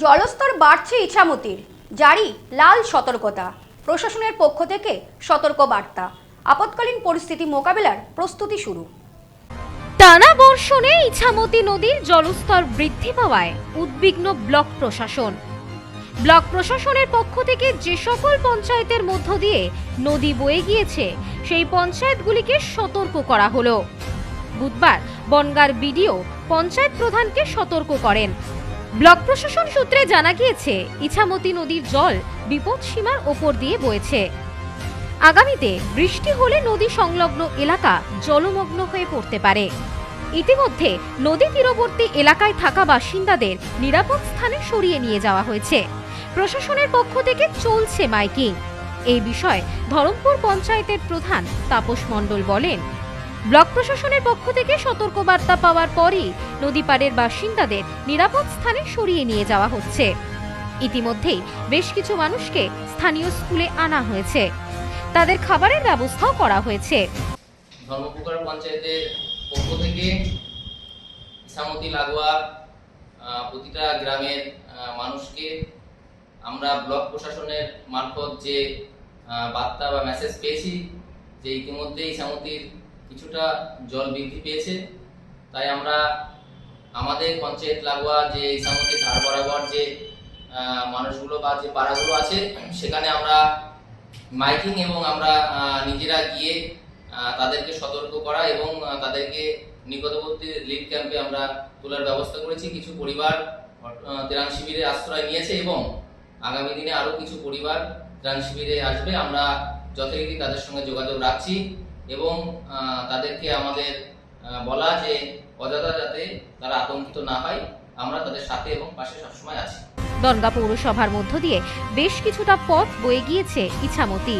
জলস্তর বাড়ছে ইছামতির। জারি লাল সতর্কতা। প্রশাসনের পক্ষ থেকে সতর্ক বার্তা আপৎকালীন পরিস্থিতি মোকাবেলার প্রস্তুতি শুরু। টানা বর্ষণে ইছামতি নদীর জলস্তর বৃদ্ধি পাওয়ায় উদ্বিগ্ন ব্লক প্রশাসন। ব্লক প্রশাসনের পক্ষ থেকে যে সকল পঞ্চায়েতের মধ্য দিয়ে নদী বয়ে গিয়েছে, সেই পঞ্চায়েতগুলিকে সতর্ক করা হলো। বুধবার বনগার বিডিও পঞ্চায়েত প্রধানকে সতর্ক করেন। ব্লক প্রশাসন সূত্রে জানা গিয়েছে, ইছামতি নদীর জল বিপদ সীমার ওপর দিয়ে বয়েছে। আগামীতে বৃষ্টি হলে নদী সংলগ্ন এলাকা জলমগ্ন হয়ে পড়তে পারে। ইতিমধ্যে নদী তীরবর্তী এলাকায় থাকা বাসিন্দাদের নিরাপদ স্থানে সরিয়ে নিয়ে যাওয়া হয়েছে। প্রশাসনের পক্ষ থেকে চলছে মাইকিং। এই বিষয়ে ধরমপুর পঞ্চায়েতের প্রধান তাপস মণ্ডল বলেন ব্লক প্রশাসনের পক্ষ থেকে সতর্কবার্তা পাওয়ার পরই নদী পাড়ের বাসিন্দাদের নিরাপদ স্থানে সরিয়ে নিয়ে যাওয়া হচ্ছে। ইতিমধ্যেই বেশ কিছু মানুষকে স্থানীয় স্কুলে আনা হয়েছে। তাদের খাবারের ব্যবস্থাও করা হয়েছে। ধর্মপুকুর পঞ্চায়েতের পক্ষ থেকে ইসামতি লাগোয়া প্রতিটা গ্রামের মানুষকে আমরা ব্লক প্রশাসনের মারফত যে বার্তা বা মেসেজ পেয়েছি যে ইতিমধ্যে ইসামতির কিছুটা জল বৃদ্ধি পেয়েছে। তাই আমরা আমাদের পঞ্চায়েত লাগোয়া যে ইসামতির ধার বরাবর যে মানুষগুলো বা যে পাড়াগুলো আছে, সেখানে আমরা মাইকিং এবং আমরা নিজেরা গিয়ে তাদেরকে সতর্ক করা এবং তাদেরকে নিকটবর্তী লিড ক্যাম্পে আমরা তোলার ব্যবস্থা করেছি। কিছু পরিবার ত্রাণ শিবিরে আশ্রয় নিয়েছে এবং আগামী দিনে আরও কিছু পরিবার ত্রাণ শিবিরে আসবে। আমরা যথারীতি তাদের সঙ্গে যোগাযোগ রাখছি। এবং তাদেরকে আমাদের বলা যে অযথা যাতে তারা আতঙ্কিত না হয়, আমরা তাদের সাথে এবং পাশে সবসময় আছি। দনগা পৌরসভার মধ্য দিয়ে বেশ কিছুটা পথ বয়ে গিয়েছে ইছামতি।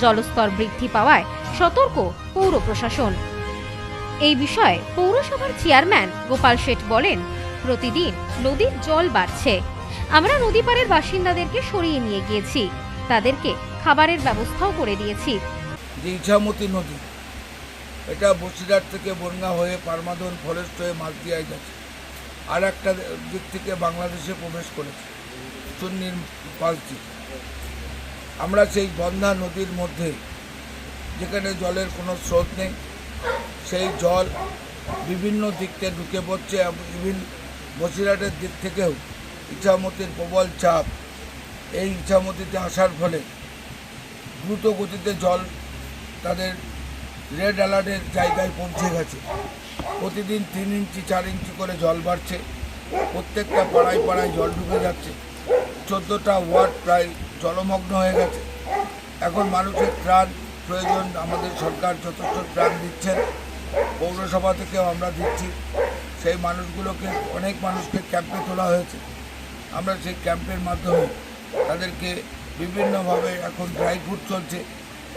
জলস্তর বৃদ্ধি পাওয়ায় সতর্ক পৌর প্রশাসন। এই বিষয়ে পৌরসভার চেয়ারম্যান গোপাল শেঠ বলেন, প্রতিদিন নদীর জল বাড়ছে। আমরা নদী পাড়ের বাসিন্দাদেরকে সরিয়ে নিয়ে গিয়েছি। তাদেরকে খাবারের ব্যবস্থাও করে দিয়েছি। ইছামতি নদী। এটা বসিরহাট থেকে বনগা হয়ে পারমাদন ফরেস্ট হয়ে মালদিয়ায় গেছে। আর একটা দিক থেকে বাংলাদেশে প্রবেশ করেছে চুন্নির পাশ আমরা সেই বন্ধা নদীর মধ্যে, যেখানে জলের কোনো স্রোত নেই, সেই জল বিভিন্ন দিক থেকে ঢুকে পড়ছে এবং ইভিন বসিরহাটের দিক থেকেও ইছামতির প্রবল চাপ। এই ইছামতিতে আসার ফলে দ্রুত গতিতে জল তাদের রেড অ্যালার্টের জায়গায় পৌঁছে গেছে। প্রতিদিন তিন ইঞ্চি, চার ইঞ্চি করে জল বাড়ছে। প্রত্যেকটা পাড়ায় পাড়ায় জল ঢুকে যাচ্ছে। চোদ্দোটা ওয়ার্ড প্রায় জলমগ্ন হয়ে গেছে। এখন মানুষের ত্রাণ প্রয়োজন, আমাদের সরকার যথেষ্ট ত্রাণ দিচ্ছেন। পৌরসভা থেকেও আমরা দিচ্ছি। সেই মানুষগুলোকে, অনেক মানুষকে ক্যাম্পে তোলা হয়েছে। আমরা সেই ক্যাম্পের মাধ্যমে তাদেরকে বিভিন্নভাবে এখন ড্রাই ফুড চলছে।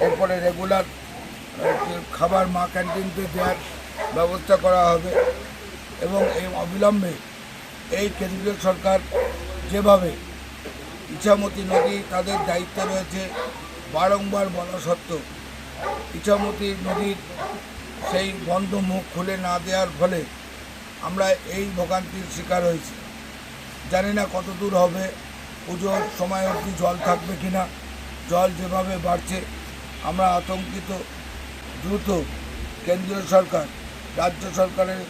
এরপরে রেগুলার খাবার মা ক্যান্টিনতে দেওয়ার ব্যবস্থা করা হবে এবং এই অবিলম্বে এই কেন্দ্রীয় সরকার যেভাবে ইছামতি নদী তাদের দায়িত্বে রয়েছে, বারংবার বলা সত্ত্বেও ইছামতি নদীর সেই বন্ধ মুখ খুলে না দেওয়ার ফলে আমরা এই ভোগান্তির শিকার হয়েছি। জানি না কত দূর হবে, পুজোর সময় অবধি জল থাকবে কি না জল যেভাবে বাড়ছে আমরা আতঙ্কিত দ্রুত কেন্দ্রীয় সরকার, রাজ্য সরকারের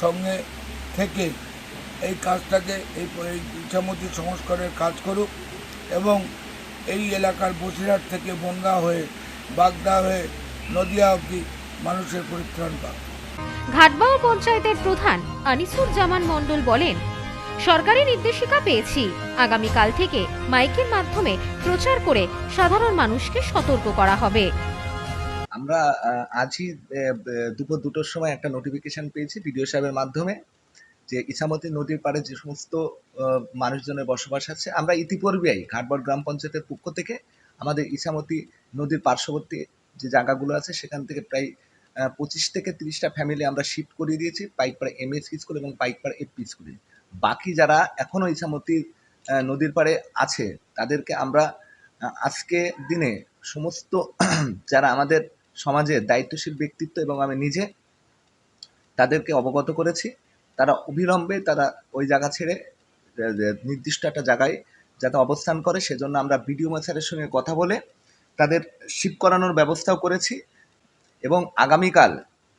সঙ্গে থেকে এই কাজটাকে, এই ইচ্ছামতি সংস্কারের কাজ করুক এবং এই এলাকার বসিরহাট থেকে বনগা হয়ে বাগদা হয়ে নদিয়া অবধি মানুষের পরিত্রাণ পাক। ঘাটবাউর পঞ্চায়েতের প্রধান আনিসুর জামান মণ্ডল বলেন সরকারি নির্দেশিকা পেয়েছি। আগামীকাল থেকে মাইকের মাধ্যমে প্রচার করে সাধারণ মানুষকে সতর্ক করা হবে। আমরা আজই দুপুর দুটোর সময় একটা নোটিফিকেশন পেয়েছি বিডিও সাহেবের মাধ্যমে যে ইছামতি নদীর পাড়ে যে সমস্ত মানুষজনের বসবাস আছে, আমরা ইতিপূর্বেই ঘাটবড় গ্রাম পঞ্চায়েতের পক্ষ থেকে আমাদের ইছামতি নদীর পার্শ্ববর্তী যে জায়গাগুলো আছে, সেখান থেকে প্রায় পঁচিশ থেকে তিরিশটা ফ্যামিলি আমরা শিফট করিয়ে দিয়েছি পাইকপাড়া এম এস স্কুল এবং পাইকপাড়া এপি স্কুলে বাকি যারা এখনও ইছামতি নদীর পাড়ে আছে, তাদেরকে আমরা আজকে দিনে সমস্ত যারা আমাদের সমাজের দায়িত্বশীল ব্যক্তিত্ব এবং আমি নিজে, তাদেরকে অবগত করেছি। তারা অবিলম্বে তারা ওই জায়গা ছেড়ে নির্দিষ্ট একটা জায়গায় যাতে অবস্থান করে, সেজন্য আমরা বিডিও স্যারের সঙ্গে কথা বলে তাদের শিপ করানোর ব্যবস্থাও করেছি এবং আগামীকাল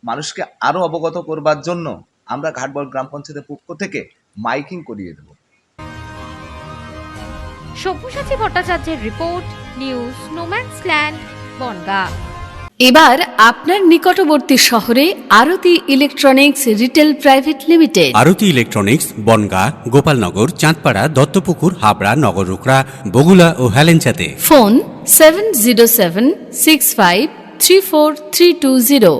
মানুষকে আরও অবগত করবার জন্য আমরা ঘাটবল গ্রাম পঞ্চায়েতের পক্ষ থেকে মাইকিং করিয়ে দেবো। সব্যসাচী ভট্টাচার্যের report news no man's land Bongaon. এবার আপনার নিকটবর্তী শহরে Aarti electronics retail private limited. Aarti electronics Bongaon Gopalnagar Chandpara Duttapukur Habra Nagarukhra Bagula ও হেলেঞ্চাতে। Phone seven zero seven six five three four three two zero.